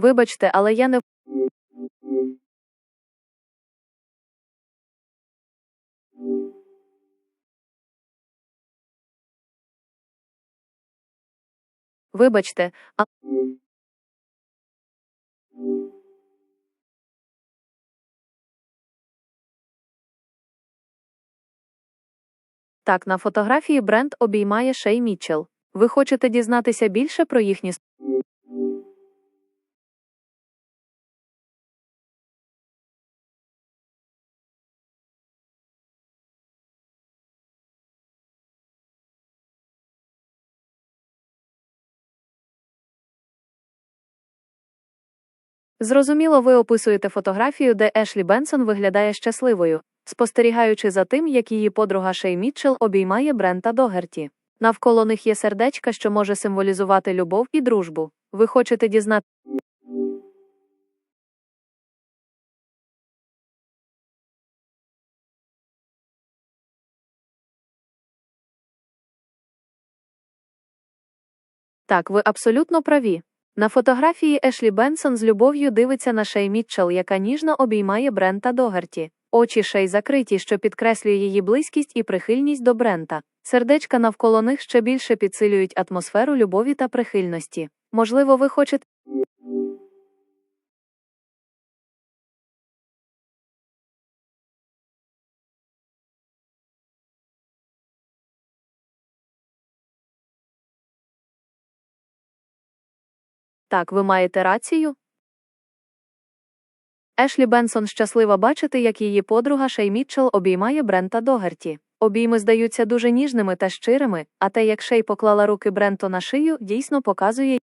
Вибачте, але я не. Вибачте, а. Так, на фотографії бренд обіймає Шей Мітчелл. Ви хочете дізнатися більше про їхні Зрозуміло, ви описуєте фотографію, де Ешлі Бенсон виглядає щасливою, спостерігаючи за тим, як її подруга Шей Мітчелл обіймає Брента Догерті. Навколо них є сердечка, що може символізувати любов і дружбу. Ви хочете дізнати. Так, ви абсолютно праві. На фотографії Ешлі Бенсон з любов'ю дивиться на Шей Мітчелл, яка ніжно обіймає Брента Догарті. Очі Шей закриті, що підкреслює її близькість і прихильність до Брента. Сердечка навколо них ще більше підсилюють атмосферу любові та прихильності. Можливо, ви хочете. Так, ви маєте рацію? Ешлі Бенсон щаслива бачити, як її подруга Шей Мітчелл обіймає Брента Догерті. Обійми здаються дуже ніжними та щирими, а те, як Шей поклала руки Бренту на шию, дійсно показує.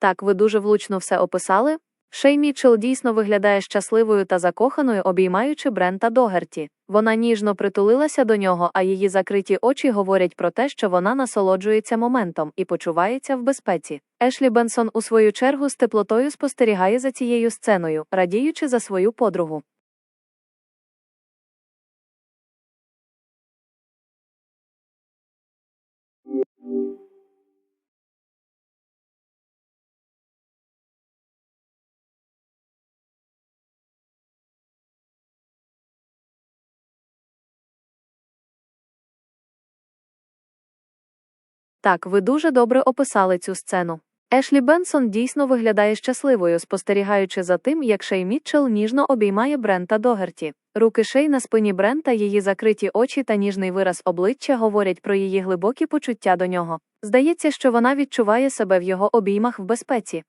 Так, ви дуже влучно все описали. Шей Мітчелл дійсно виглядає щасливою та закоханою, обіймаючи Брента Догерті. Вона ніжно притулилася до нього, а її закриті очі говорять про те, що вона насолоджується моментом і почувається в безпеці. Ешлі Бенсон, у свою чергу, з теплотою спостерігає за цією сценою, радіючи за свою подругу. Так, ви дуже добре описали цю сцену. Ешлі Бенсон дійсно виглядає щасливою, спостерігаючи за тим, як Шей Мітчелл ніжно обіймає Брента Догерті. Руки Шей на спині Брента, її закриті очі та ніжний вираз обличчя говорять про її глибокі почуття до нього. Здається, що вона відчуває себе в його обіймах в безпеці.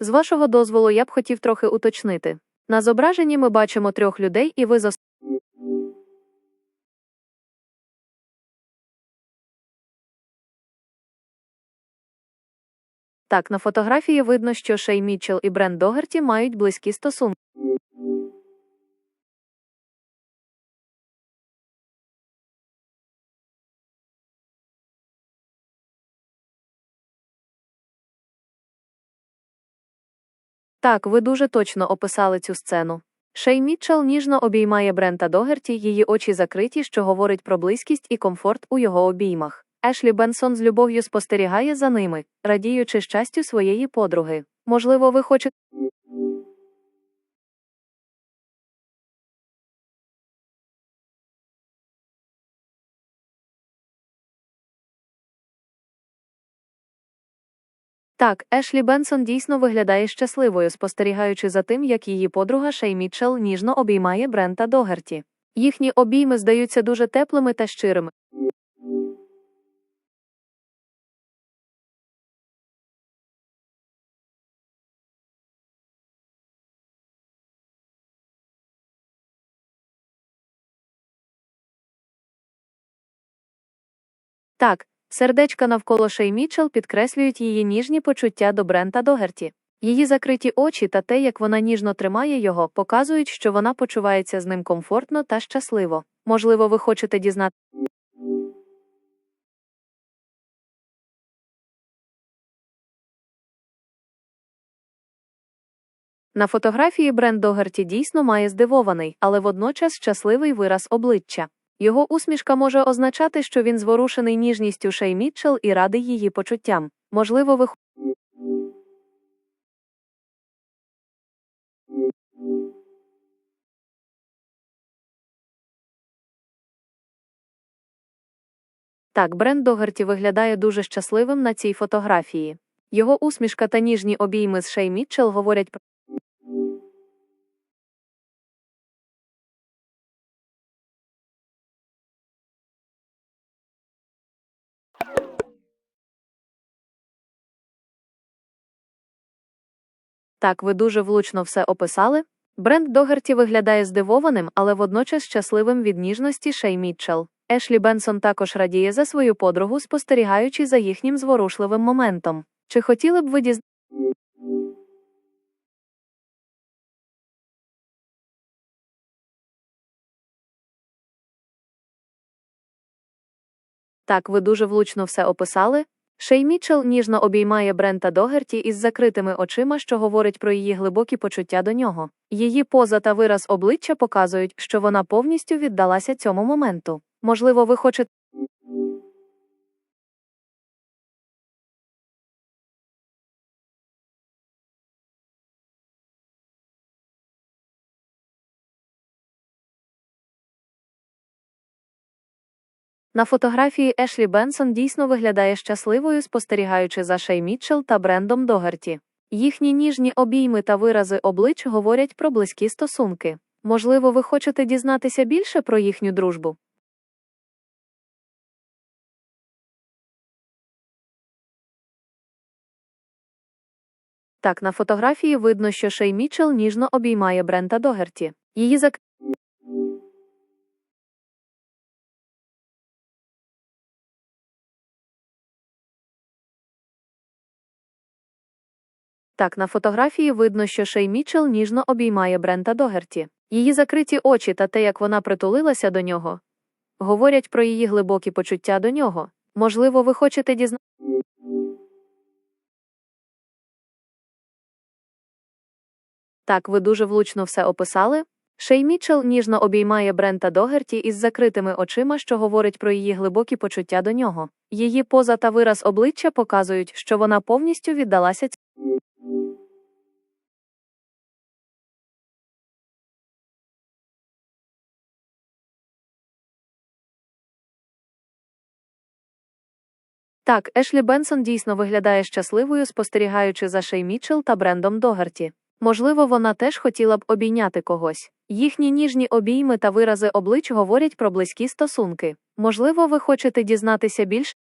З вашого дозволу я б хотів трохи уточнити. На зображенні ми бачимо трьох людей, і ви зос... Так, на фотографії видно, що Шей Мітчелл і Брент Догерті мають близькі стосунки. Так, ви дуже точно описали цю сцену. Шей Мітчелл ніжно обіймає Брента Догерті, її очі закриті, що говорить про близькість і комфорт у його обіймах. Ешлі Бенсон з любов'ю спостерігає за ними, радіючи щастю своєї подруги. Можливо, ви хочете. Так, Ешлі Бенсон дійсно виглядає щасливою, спостерігаючи за тим, як її подруга Шей Мітчелл ніжно обіймає Брента Догерті. Їхні обійми здаються дуже теплими та щирими. Так, сердечка навколо Шей Мітчелл підкреслюють її ніжні почуття до Брента Догерті. Її закриті очі та те, як вона ніжно тримає його, показують, що вона почувається з ним комфортно та щасливо. Можливо, ви хочете дізнати. На фотографії Брент Догерті дійсно має здивований, але водночас щасливий вираз обличчя. Його усмішка може означати, що він зворушений ніжністю Шей Мітчелл і радий її почуттям. Можливо, ви Так, Брент Догерті виглядає дуже щасливим на цій фотографії. Його усмішка та ніжні обійми з Шей Мітчелл говорять про. Так, ви дуже влучно все описали. Брент Догерті виглядає здивованим, але водночас щасливим від ніжності Шей Мітчелл. Ешлі Бенсон також радіє за свою подругу, спостерігаючи за їхнім зворушливим моментом. Чи хотіли б ви діз... Так, ви дуже влучно все описали. Шей Мічел ніжно обіймає Брента Догерті із закритими очима, що говорить про її глибокі почуття до нього. Її поза та вираз обличчя показують, що вона повністю віддалася цьому моменту. Можливо, ви хочете. На фотографії Ешлі Бенсон дійсно виглядає щасливою, спостерігаючи за Шей Мітчелл та Брендом Догерті. Їхні ніжні обійми та вирази облич говорять про близькі стосунки. Можливо, ви хочете дізнатися більше про їхню дружбу. Так, на фотографії видно, що Шей Мітчелл ніжно обіймає Брента Догерті. Її зак... Так, на фотографії видно, що Шей Мітчелл ніжно обіймає Брента Догерті. Її закриті очі та те, як вона притулилася до нього, говорять про її глибокі почуття до нього. Можливо, ви хочете дізнатися. Так, ви дуже влучно все описали. Шей Мітчелл ніжно обіймає Брента Догерті із закритими очима, що говорить про її глибокі почуття до нього. Її поза та вираз обличчя показують, що вона повністю віддалася Так, Ешлі Бенсон дійсно виглядає щасливою, спостерігаючи за Шей Мітчелл та Брендом Догарті. Можливо, вона теж хотіла б обійняти когось. Їхні ніжні обійми та вирази облич говорять про близькі стосунки. Можливо, ви хочете дізнатися більше.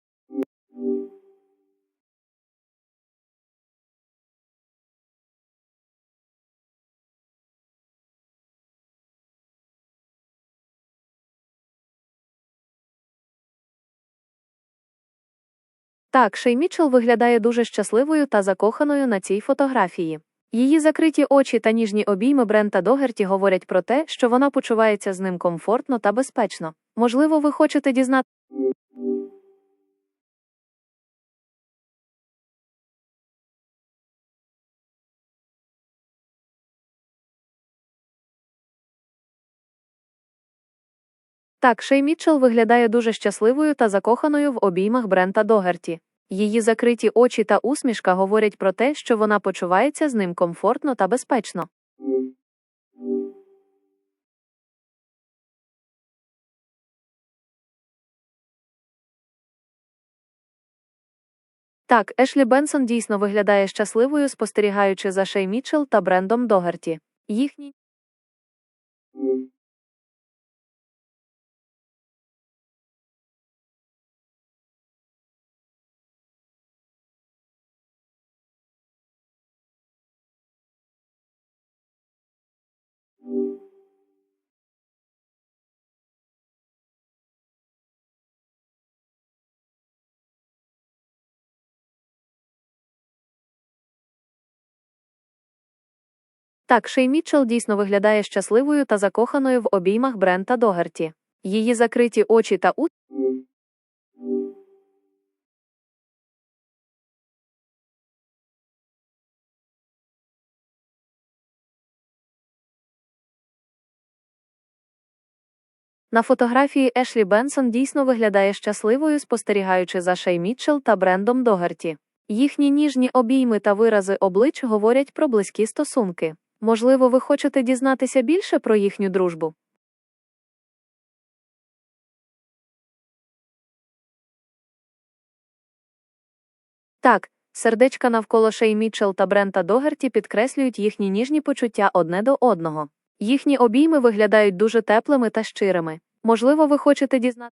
Так, Шей Мічел виглядає дуже щасливою та закоханою на цій фотографії. Її закриті очі та ніжні обійми Брента Догерті говорять про те, що вона почувається з ним комфортно та безпечно. Можливо, ви хочете дізнати. Так, Шей Мітчелл виглядає дуже щасливою та закоханою в обіймах Брента Догерті. Її закриті очі та усмішка говорять про те, що вона почувається з ним комфортно та безпечно. Так, Ешлі Бенсон дійсно виглядає щасливою, спостерігаючи за Шей Мітчелл та Брендом Догерті. Їхні Так, Шей Мітчелл дійсно виглядає щасливою та закоханою в обіймах Брента Догерті. Її закриті очі та у. На фотографії Ешлі Бенсон дійсно виглядає щасливою, спостерігаючи за Шей Мітчелл та Брендом Догерті. Їхні ніжні обійми та вирази облич говорять про близькі стосунки. Можливо, ви хочете дізнатися більше про їхню дружбу. Так, сердечка навколо Шей Мітчелл та Брента Догерті підкреслюють їхні ніжні почуття одне до одного. Їхні обійми виглядають дуже теплими та щирими. Можливо, ви хочете дізнатися.